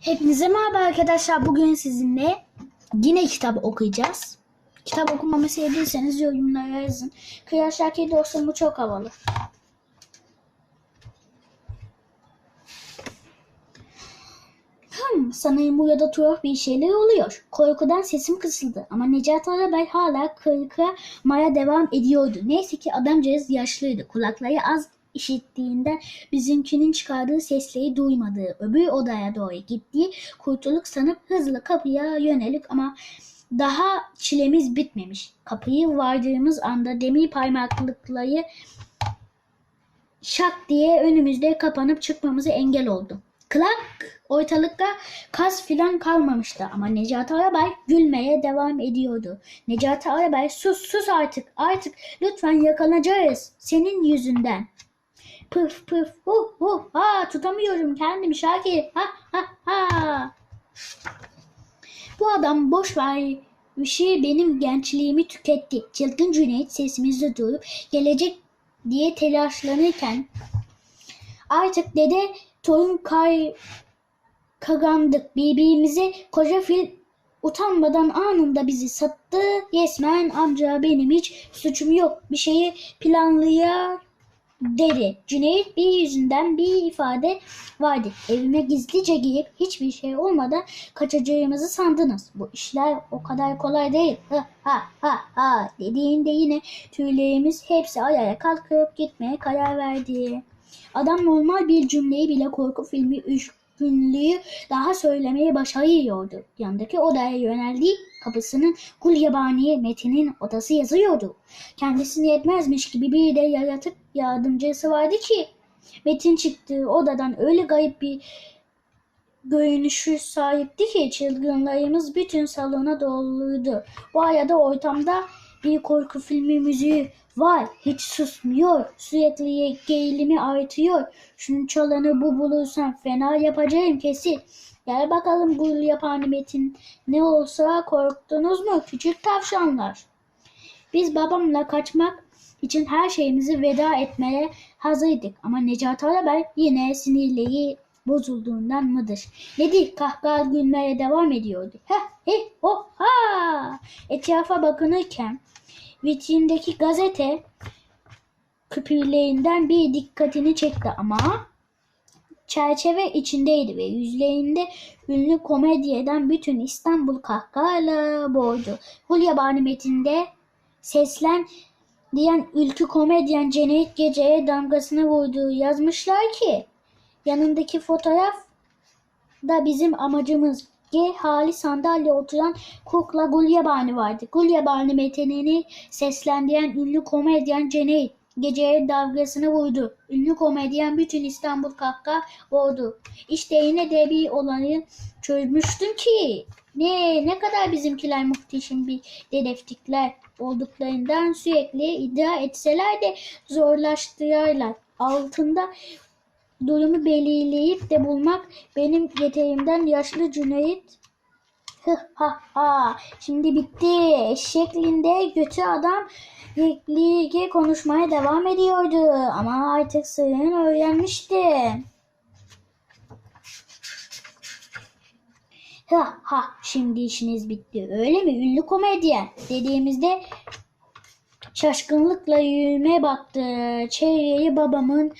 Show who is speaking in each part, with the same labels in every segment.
Speaker 1: Hepinize merhaba arkadaşlar. Bugün sizinle yine kitap okuyacağız. Kitap okumamı sevdiyseniz yorumlara yazın. Kedi olsun bu çok havalı. Hmm, sanırım bu ya da tuhaf bir şeyler oluyor. Korkudan sesim kısıldı ama Necati Arabay hala kırkmaya devam ediyordu. Neyse ki adamcağız yaşlıydı. Kulakları az işittiğinden bizimkinin çıkardığı sesleri duymadığı öbür odaya doğru gittiği kurtuluk sanıp hızlı kapıya yönelik ama daha çilemiz bitmemiş. Kapıyı vardığımız anda demir parmaklıkları şak diye önümüzde kapanıp çıkmamıza engel oldu. Klak! Ortalıkta kas filan kalmamıştı ama Necati Arabay gülmeye devam ediyordu. Necati Arabay sus sus artık artık lütfen yakalanacağız senin yüzünden. Pıf pıf hu hu ha tutamıyorum kendimi Şakir ha ha ha. Bu adam boş ver bir şey benim gençliğimi tüketti. Çılgın Cüneyt sesimizde duyup gelecek diye telaşlanırken artık dede torun kay kagandık birbirimize koca fil utanmadan anında bizi sattı. Yesmen amca benim hiç suçum yok bir şeyi planlıyor dedi. Cüneyt bir yüzünden bir ifade vardı. Evime gizlice girip hiçbir şey olmadan kaçacağımızı sandınız. Bu işler o kadar kolay değil. Ha ha ha ha dediğinde yine tüylerimiz hepsi ayağa kalkıp gitmeye karar verdi. Adam normal bir cümleyi bile korku filmi üç günlüğü daha söylemeye başarıyordu. Yandaki odaya yöneldi. Kapısının kul yabani Metin'in odası yazıyordu. Kendisini yetmezmiş gibi bir de yaratık yardımcısı vardı ki Metin çıktığı odadan öyle gayip bir görünüşü sahipti ki çılgınlarımız bütün salona doluydu. Bu arada ortamda bir korku filmi müziği var. Hiç susmuyor. Sürekli gerilimi artıyor. Şunu çalanı bu bulursam fena yapacağım kesin. Gel bakalım bu yapan Metin. Ne olsa korktunuz mu küçük tavşanlar? Biz babamla kaçmak için her şeyimizi veda etmeye hazırdık. Ama Necati Arabay yine sinirleri bozulduğundan mıdır? Nedir? Kahkaha gülmeye devam ediyordu. Heh, he, ho, ha! Etrafa bakınırken vitrindeki gazete küpürlerinden bir dikkatini çekti ama çerçeve içindeydi ve yüzlerinde ünlü komedyeden bütün İstanbul kahkahayla boğdu. Hulyabani metinde seslen diyen ülkü komedyen Cennet Gece'ye damgasını vurdu. Yazmışlar ki yanındaki fotoğraf da bizim amacımız. G hali sandalye oturan kukla Gulyabani vardı. Gulyabani metinini seslendiren ünlü komedyen Cennet geceye dalgasını vurdu. Ünlü komedyen bütün İstanbul kahkaha vurdu. İşte yine de bir olayı çözmüştüm ki. Ne ne kadar bizimkiler muhteşem bir dedektifler olduklarından sürekli iddia etseler de zorlaştırırlar. Altında durumu belirleyip de bulmak benim yeterimden yaşlı Cüneyt ha ha. Şimdi bitti. Şeklinde kötü adam Rickli'ye konuşmaya devam ediyordu. Ama artık sırrını öğrenmişti. Ha ha şimdi işiniz bitti. Öyle mi? Ünlü komedyen dediğimizde şaşkınlıkla yürüme baktı. Çeyreği babamın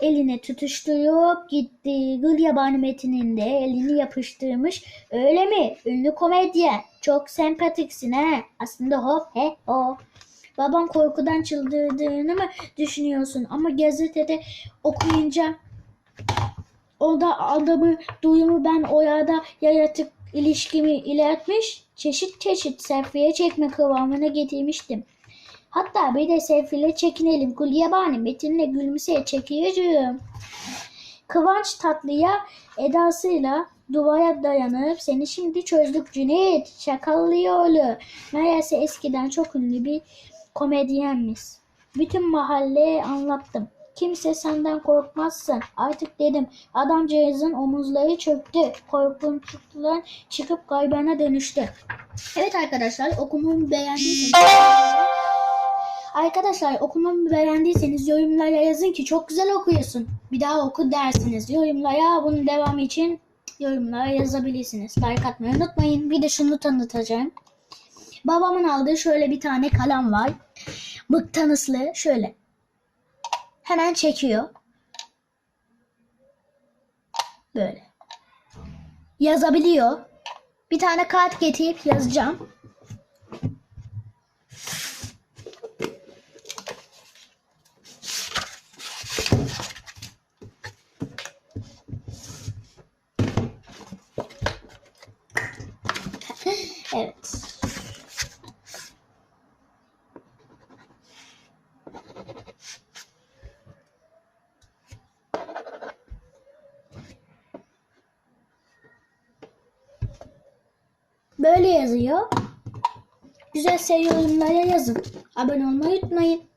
Speaker 1: eline tutuşturup gitti. Gül yabani Metin'in de elini yapıştırmış. Öyle mi? Ünlü komedyen. Çok sempatiksin he. Aslında hop he o. Babam korkudan çıldırdığını mı düşünüyorsun? Ama gazetede okuyunca o da adamı duyumu ben o yada yaratık ilişkimi iletmiş. Çeşit çeşit selfie'ye çekme kıvamına getirmiştim. Hatta bir de selfie'le çekinelim. Gulyabani Metin'le gülümseye çekiyeceğim. Kıvanç tatlıya edasıyla duvara dayanıp seni şimdi çözdük Cüneyt. Şakallıyorlu. Meğerse eskiden çok ünlü bir komedyenmiş. Bütün mahalleye anlattım. Kimse senden korkmazsın. Artık dedim. Adamcağızın omuzları çöktü. Korkunçluklar çıkıp kaybana dönüştü. Evet arkadaşlar okumamı beğendiyseniz Arkadaşlar okumamı beğendiyseniz yorumlara yazın ki çok güzel okuyorsun. Bir daha oku dersiniz. Yorumlara bunun devamı için yorumlara yazabilirsiniz. Like atmayı unutmayın. Bir de şunu tanıtacağım. Babamın aldığı şöyle bir tane kalem var. Mıknatıslı şöyle. Hemen çekiyor. Böyle. Yazabiliyor. Bir tane kağıt getirip yazacağım. Evet. Böyle yazıyor. Güzel yorumlara yazın. Abone olmayı unutmayın.